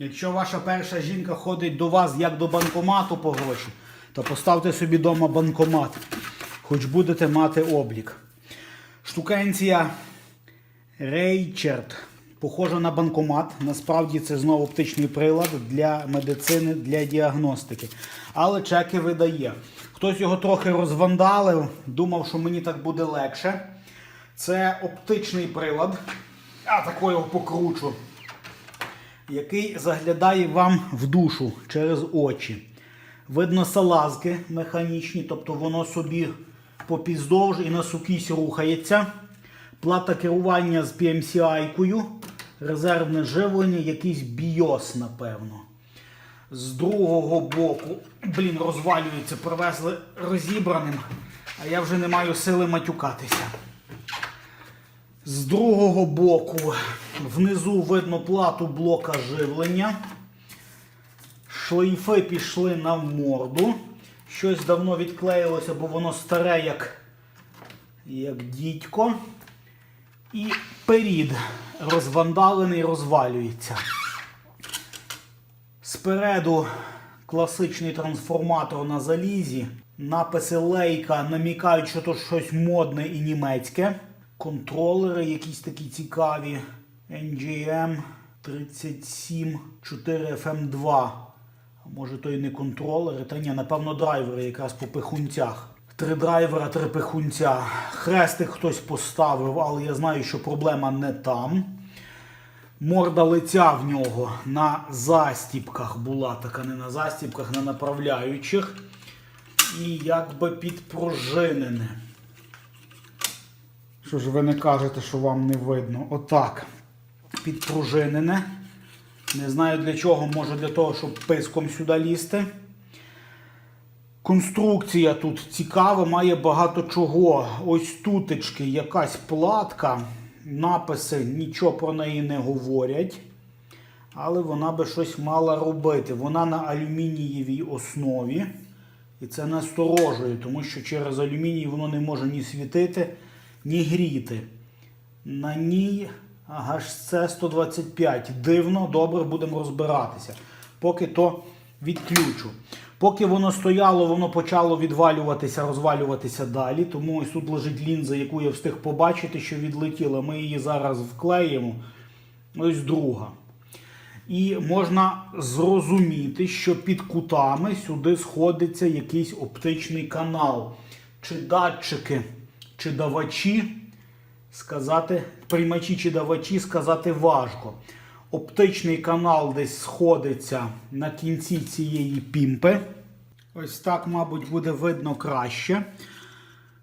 Якщо ваша перша жінка ходить до вас як до банкомату по гроші, то поставте собі вдома банкомат, хоч будете мати облік. Штукенція Рейчерд. Похожа на банкомат. Насправді це знову оптичний прилад для медицини, для діагностики. Але чеки видає. Хтось його трохи розвандалив, думав, що мені так буде легше. Це оптичний прилад. Я тако його покручу який заглядає вам в душу через очі. Видно салазки механічні, тобто воно собі попіздовж і на сукісь рухається. Плата керування з PMCI-кою, резервне живлення, якийсь BIOS, напевно. З другого боку, блін, розвалюється, привезли розібраним, а я вже не маю сили матюкатися. З другого боку внизу видно плату блока живлення. Шлейфи пішли на морду. Щось давно відклеїлося, бо воно старе, як, як дідько. І перід розвандалений, розвалюється. Спереду класичний трансформатор на залізі. Написи лейка намікають, що то щось модне і німецьке. Контролери якісь такі цікаві. NGM 37 4 FM2. Може то і не контролери, та ні, напевно, драйвери якраз по пихунцях. Три драйвера, три пихунця. Хрестик хтось поставив, але я знаю, що проблема не там. Морда лиця в нього на застіпках була така, не на застіпках, на направляючих. І якби підпружинене. Що ж ви не кажете, що вам не видно? Отак. Підпружинене. Не знаю для чого, може для того, щоб писком сюди лізти. Конструкція тут цікава, має багато чого. Ось тутечки якась платка. Написи нічого про неї не говорять. Але вона би щось мала робити. Вона на алюмінієвій основі. І це насторожує, тому що через алюміній воно не може ні світити, ні гріти. На ній HC 125. Дивно, добре, будемо розбиратися. Поки то відключу. Поки воно стояло, воно почало відвалюватися, розвалюватися далі. Тому ось тут лежить лінза, яку я встиг побачити, що відлетіла. Ми її зараз вклеїмо. Ось друга. І можна зрозуміти, що під кутами сюди сходиться якийсь оптичний канал. Чи датчики, чи давачі, сказати, приймачі чи давачі сказати важко. Оптичний канал десь сходиться на кінці цієї пімпи. Ось так, мабуть, буде видно краще.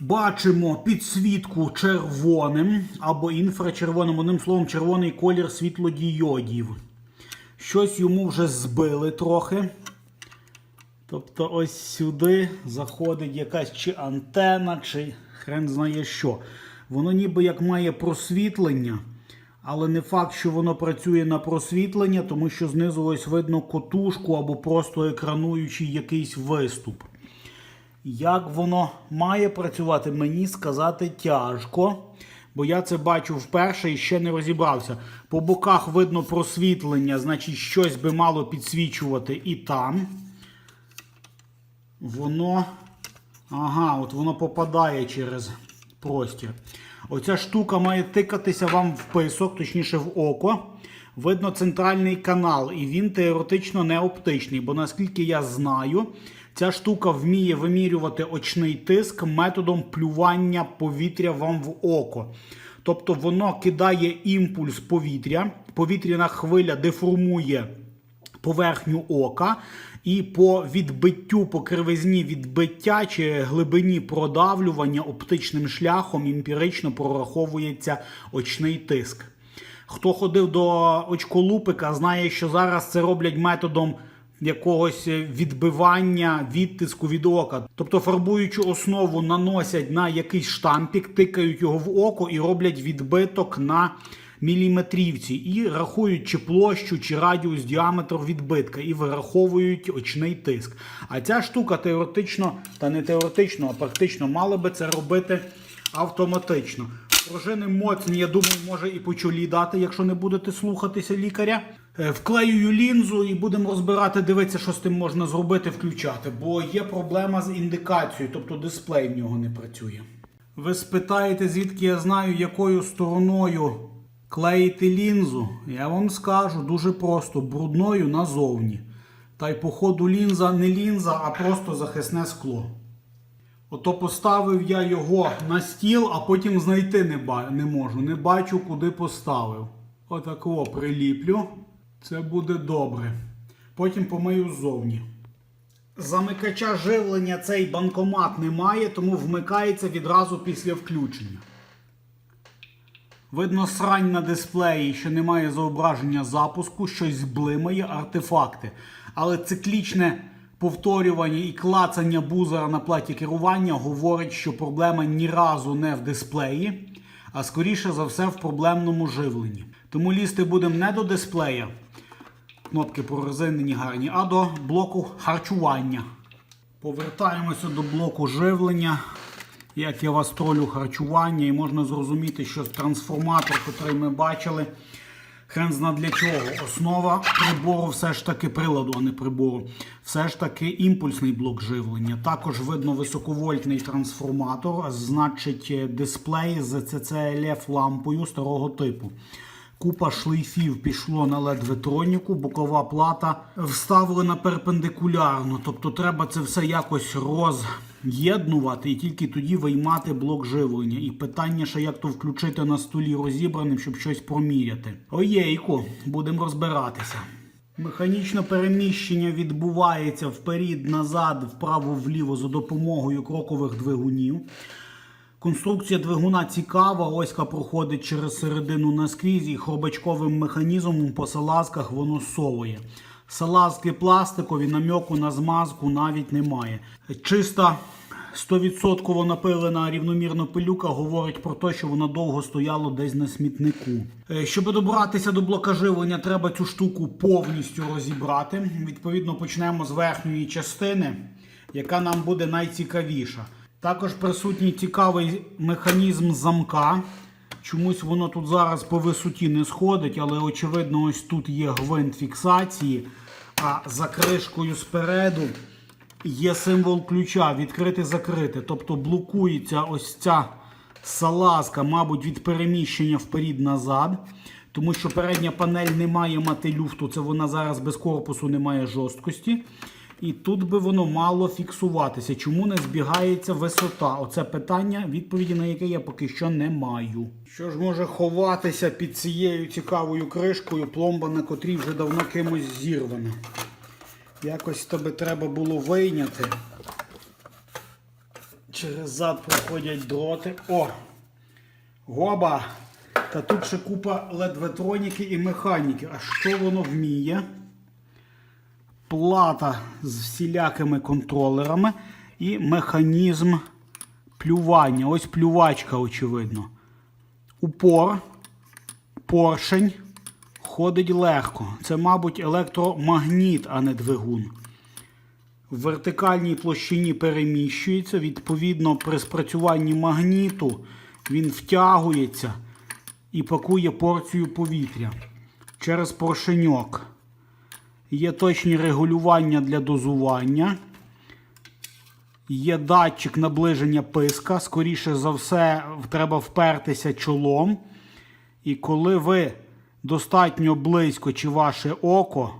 Бачимо підсвітку червоним або інфрачервоним, одним словом, червоний колір світлодіодів. Щось йому вже збили трохи. Тобто ось сюди заходить якась чи антена, чи хрен знає що. Воно ніби як має просвітлення, але не факт, що воно працює на просвітлення, тому що знизу ось видно котушку або просто екрануючий якийсь виступ. Як воно має працювати, мені сказати тяжко. Бо я це бачу вперше і ще не розібрався. По боках видно просвітлення, значить, щось би мало підсвічувати і там. Воно. Ага, от воно попадає через простір. Оця штука має тикатися вам в писок, точніше в око. Видно центральний канал, і він теоретично не оптичний, бо наскільки я знаю, ця штука вміє вимірювати очний тиск методом плювання повітря вам в око. Тобто воно кидає імпульс повітря, повітряна хвиля деформує поверхню ока, і по відбиттю, по кривизні відбиття чи глибині продавлювання оптичним шляхом емпірично прораховується очний тиск. Хто ходив до очколупика, знає, що зараз це роблять методом якогось відбивання відтиску від ока. Тобто фарбуючу основу наносять на якийсь штампік, тикають його в око і роблять відбиток на міліметрівці. І рахують чи площу, чи радіус діаметр відбитка, і вираховують очний тиск. А ця штука теоретично, та не теоретично, а практично мали би це робити автоматично. Пружини моцні, я думаю, може і по чолі дати, якщо не будете слухатися лікаря. Е, Вклеюю лінзу і будемо розбирати, дивитися, що з тим можна зробити, включати. Бо є проблема з індикацією, тобто дисплей в нього не працює. Ви спитаєте, звідки я знаю, якою стороною клеїти лінзу? Я вам скажу дуже просто: брудною назовні. Та й, походу, лінза не лінза, а просто захисне скло. Ото поставив я його на стіл, а потім знайти не, ба- не можу. Не бачу, куди поставив. Отако приліплю. Це буде добре. Потім помию ззовні. Замикача живлення цей банкомат не має, тому вмикається відразу після включення. Видно срань на дисплеї, що немає зображення запуску, щось блимає, артефакти. Але циклічне повторювання і клацання бузера на платі керування говорить, що проблема ні разу не в дисплеї, а скоріше за все в проблемному живленні. Тому лізти будемо не до дисплея, кнопки прорезинені гарні, а до блоку харчування. Повертаємося до блоку живлення. Як я вас тролю харчування, і можна зрозуміти, що трансформатор, який ми бачили, хрен зна для чого. Основа прибору все ж таки приладу, а не прибору. Все ж таки імпульсний блок живлення. Також видно високовольтний трансформатор, значить дисплей з CCLF лампою старого типу. Купа шлейфів пішло на led ветроніку, бокова плата вставлена перпендикулярно. Тобто треба це все якось роз'єднувати і тільки тоді виймати блок живлення. І питання ще як то включити на столі розібраним, щоб щось проміряти. Оєйку, будемо розбиратися. Механічне переміщення відбувається вперід, назад, вправо-вліво за допомогою крокових двигунів. Конструкція двигуна цікава, оська проходить через середину наскрізь і хробачковим механізмом по салазках воно совує. Салазки пластикові, намьоку на змазку навіть немає. Чиста 100% напилена рівномірно пилюка говорить про те, що вона довго стояла десь на смітнику. Е, Щоб добратися до блока живлення, треба цю штуку повністю розібрати. Відповідно, почнемо з верхньої частини, яка нам буде найцікавіша. Також присутній цікавий механізм замка. Чомусь воно тут зараз по висоті не сходить, але очевидно, ось тут є гвинт фіксації, а за кришкою спереду є символ ключа відкрити-закрити. Тобто блокується ось ця салазка, мабуть, від переміщення вперід-назад. Тому що передня панель не має мати люфту, це вона зараз без корпусу не має жорсткості. І тут би воно мало фіксуватися. Чому не збігається висота? Оце питання, відповіді на яке я поки що не маю. Що ж може ховатися під цією цікавою кришкою, пломба на котрій вже давно кимось зірвана. Якось тебе треба було вийняти. Через зад проходять дроти. О! Гоба! Та тут ще купа ледветроніки і механіки. А що воно вміє? Плата з всілякими контролерами і механізм плювання. Ось плювачка, очевидно. Упор, поршень ходить легко. Це, мабуть, електромагніт, а не двигун. В вертикальній площині переміщується. Відповідно, при спрацюванні магніту він втягується і пакує порцію повітря через поршеньок. Є точні регулювання для дозування. Є датчик наближення писка. Скоріше за все, треба впертися чолом. І коли ви достатньо близько чи ваше око,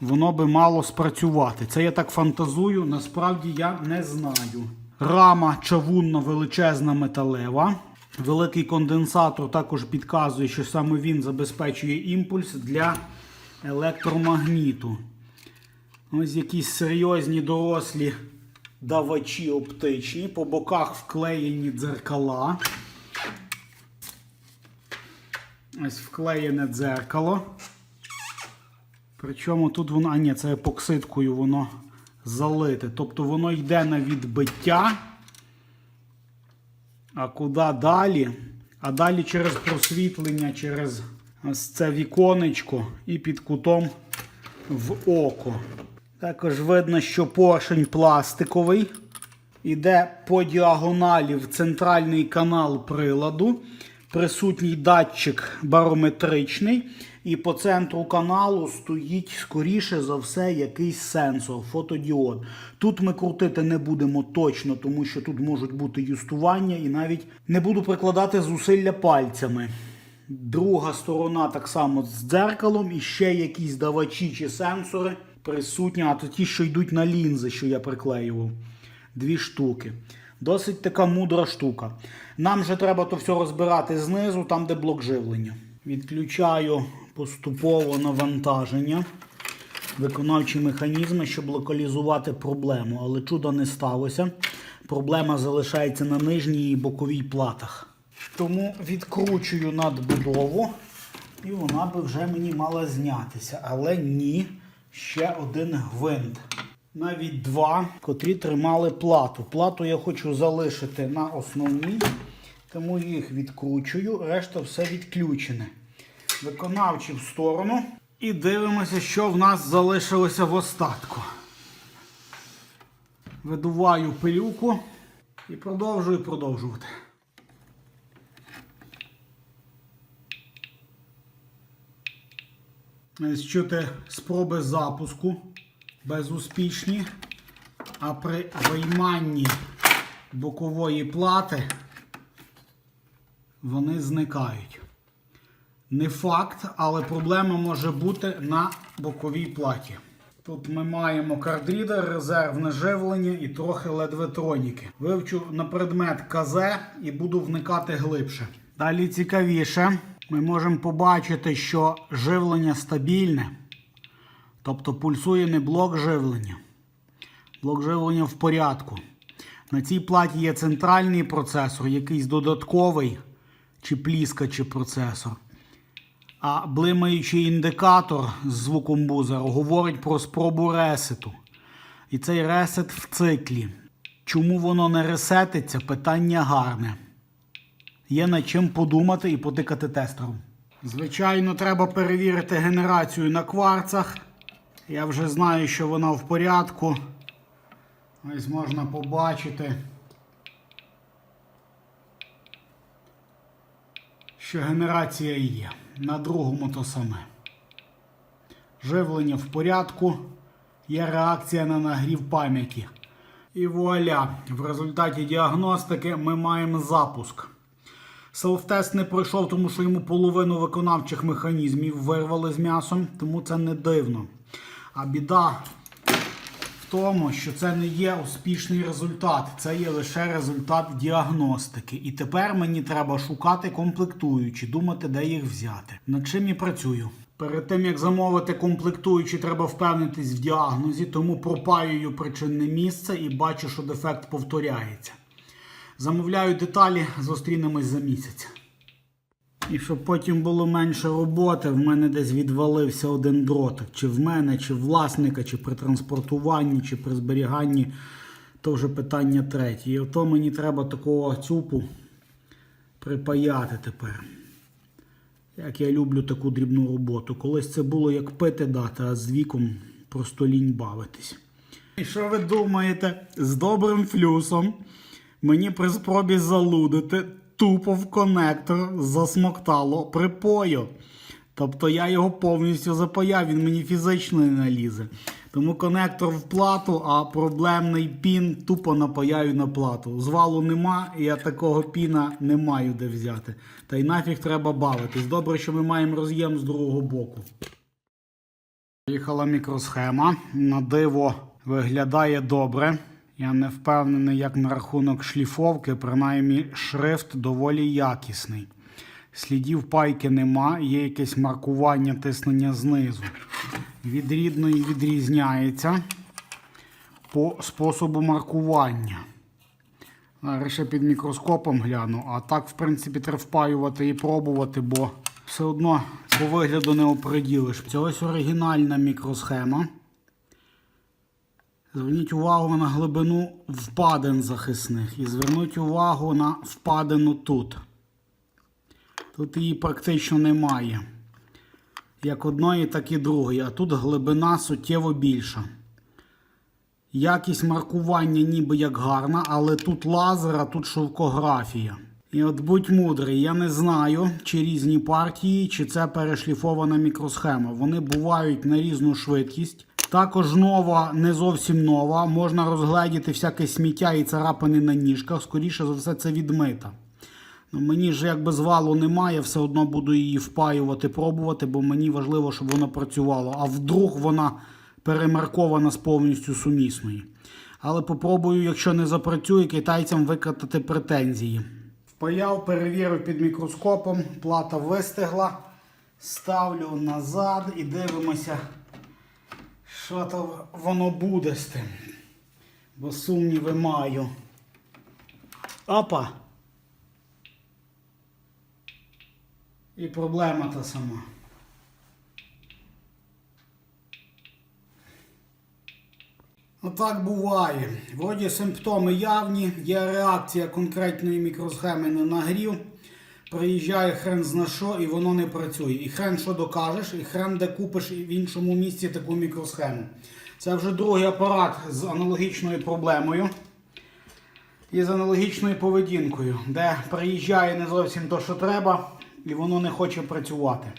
воно би мало спрацювати. Це я так фантазую, насправді я не знаю. Рама чавунна величезна металева. Великий конденсатор також підказує, що саме він забезпечує імпульс для електромагніту. Ось якісь серйозні дорослі давачі оптичні. По боках вклеєні дзеркала. Ось вклеєне дзеркало. Причому тут воно, а ні, це епоксидкою воно залите. Тобто воно йде на відбиття. А куди далі? А далі через просвітлення, через ось це віконечко і під кутом в око. Також видно, що поршень пластиковий. Іде по діагоналі в центральний канал приладу. Присутній датчик барометричний. І по центру каналу стоїть, скоріше за все, якийсь сенсор, фотодіод. Тут ми крутити не будемо точно, тому що тут можуть бути юстування і навіть не буду прикладати зусилля пальцями. Друга сторона так само з дзеркалом і ще якісь давачі чи сенсори присутні, а то ті, що йдуть на лінзи, що я приклеював. Дві штуки. Досить така мудра штука. Нам же треба то все розбирати знизу, там, де блок живлення. Відключаю поступово навантаження, виконавчі механізми, щоб локалізувати проблему. Але чуда не сталося. Проблема залишається на нижній і боковій платах. Тому відкручую надбудову, і вона би вже мені мала знятися. Але ні, ще один гвинт. Навіть два, котрі тримали плату. Плату я хочу залишити на основній, тому їх відкручую, решта все відключене. Виконавчі в сторону. І дивимося, що в нас залишилося в остатку. Видуваю пилюку і продовжую продовжувати. Чути спроби запуску безуспішні, а при вийманні бокової плати вони зникають. Не факт, але проблема може бути на боковій платі. Тут ми маємо кардрідер, резервне живлення і трохи ледветроніки. Вивчу на предмет КЗ і буду вникати глибше. Далі цікавіше, ми можемо побачити, що живлення стабільне, тобто пульсує не блок живлення. Блок живлення в порядку. На цій платі є центральний процесор, якийсь додатковий, чи пліска, чи процесор. А блимаючий індикатор з звуком бузера говорить про спробу ресету. І цей ресет в циклі. Чому воно не ресетиться? Питання гарне. Є над чим подумати і потикати тестером. Звичайно, треба перевірити генерацію на кварцах. Я вже знаю, що вона в порядку. Ось можна побачити, що генерація є. На другому то саме. Живлення в порядку. Є реакція на нагрів пам'яті. І вуаля! В результаті діагностики ми маємо запуск. Селфтест не пройшов, тому що йому половину виконавчих механізмів вирвали з м'ясом, тому це не дивно. А біда в тому, що це не є успішний результат, це є лише результат діагностики. І тепер мені треба шукати комплектуючі, думати, де їх взяти. Над чим і працюю. Перед тим як замовити комплектуючі, треба впевнитись в діагнозі, тому пропаюю причинне місце і бачу, що дефект повторяється. Замовляю деталі, зустрінемось за місяць. І щоб потім було менше роботи, в мене десь відвалився один дротик. Чи в мене, чи власника, чи при транспортуванні, чи при зберіганні, то вже питання третє. І ото мені треба такого цюпу припаяти тепер. Як я люблю таку дрібну роботу. Колись це було як пити дати, а з віком просто лінь бавитись. І що ви думаєте? З добрим флюсом мені при спробі залудити тупо в конектор засмоктало припою. Тобто я його повністю запаяв, він мені фізично не налізе. Тому конектор в плату, а проблемний пін тупо напаяю на плату. Звалу нема, і я такого піна не маю де взяти. Та й нафіг треба бавитись. Добре, що ми маємо роз'єм з другого боку. Приїхала мікросхема. На диво виглядає добре. Я не впевнений, як на рахунок шліфовки, принаймні шрифт доволі якісний. Слідів пайки нема, є якесь маркування тиснення знизу. Від рідної відрізняється по способу маркування. Зараз ще під мікроскопом гляну, а так, в принципі, треба впаювати і пробувати, бо все одно по вигляду не оприділиш. Це ось оригінальна мікросхема. Зверніть увагу на глибину впадин захисних і зверніть увагу на впадину тут. Тут її практично немає. Як одної, так і другої. А тут глибина суттєво більша. Якість маркування ніби як гарна, але тут лазер, а тут шовкографія. І от будь мудрий, я не знаю, чи різні партії, чи це перешліфована мікросхема. Вони бувають на різну швидкість. Також нова, не зовсім нова. Можна розгледіти всяке сміття і царапини на ніжках. Скоріше за все, це відмита. Ну, мені ж якби звалу немає, все одно буду її впаювати, пробувати, бо мені важливо, щоб вона працювала. А вдруг вона перемаркована з повністю сумісної. Але попробую, якщо не запрацює, китайцям викатати претензії. Впаяв, перевірив під мікроскопом, плата вистигла. Ставлю назад і дивимося, що то воно буде з тим. Бо сумніви маю. Опа! І проблема та сама. Отак буває. Вроді симптоми явні, є реакція конкретної мікросхеми на нагрів. Приїжджає хрен зна що і воно не працює. І хрен що докажеш, і хрен де купиш в іншому місці таку мікросхему. Це вже другий апарат з аналогічною проблемою і з аналогічною поведінкою, де приїжджає не зовсім то, що треба, і воно не хоче працювати.